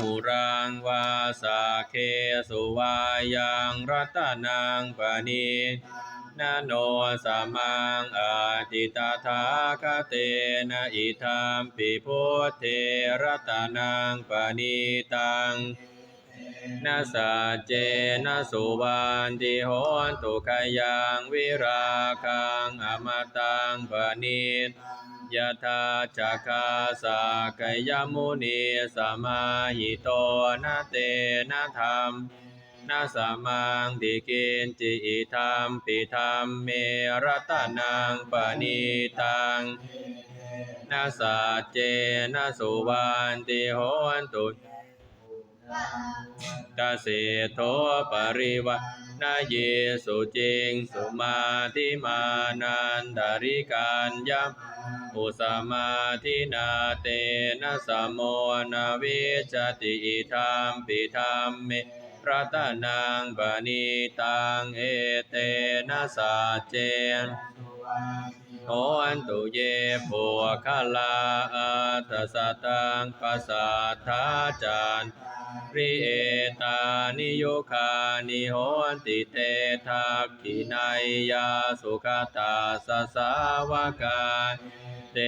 หุรังวาสาเคสุวายังรัตนังปณีนาโนสมังอาทิตถาคเตนะอิธามปิพุทเทรัตนังปณีตัง นาสาเจนะสุวันติโหนตุขยังวิราคังอมตังปณิตยะธาจักคาสากยมุนีสมาหิโตนะเตนะธรรมนาสมังติกินจิอิธรรมปิธรรมเมรัตนังปณิตังนาสาเจนะสุวันติโหนตุ กเสโทปริวะนาเยสุจิงสุมาธิมานันดาริการยัมอุสมาธินาเตนะสมโมนาวิจติอิธรรมปิธรรมเมรัตนังปณิตังเอเตนะสาเจน โอนตุเยปุคาลาอัตสตังปัสสัทธาจารริเอตานิโยคานิโหนติเตทักขินายยาสุขตาสสาวกาเต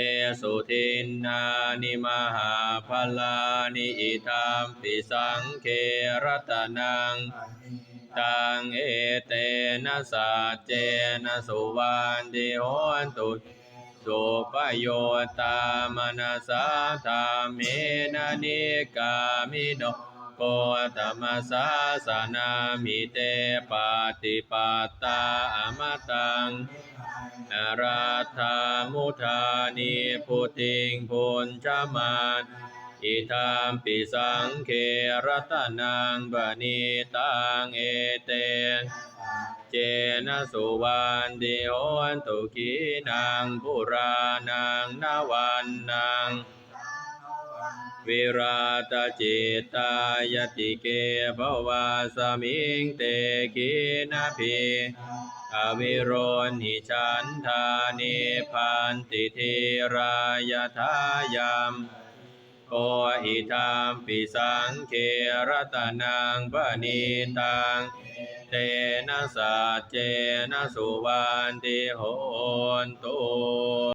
สุทินนานิมหาพลานิอิธรรมปิสังเครตนัง ตังเอเตนะสาเจนะสุวันติโหนตุสุปโยตามนาสาธาเมนะนิกามิโนโกตมัสสาสนามิเตปาติปัตตาอมตังราธามุธานิพุติงพุญจมาน อิธามปิสังเครัตนังบณิตังเอเตเจนะสุวันติโหนตุกีนังปุรานังนาวันนังวิราตจิตตายติเกภวาสมิงเตกินาภิอวิโรนิชันธานิพันติทิรายทายาม โออิธามปิสังเครตนังปณีตังเตนะสาเจนะสุวันติโหนตุ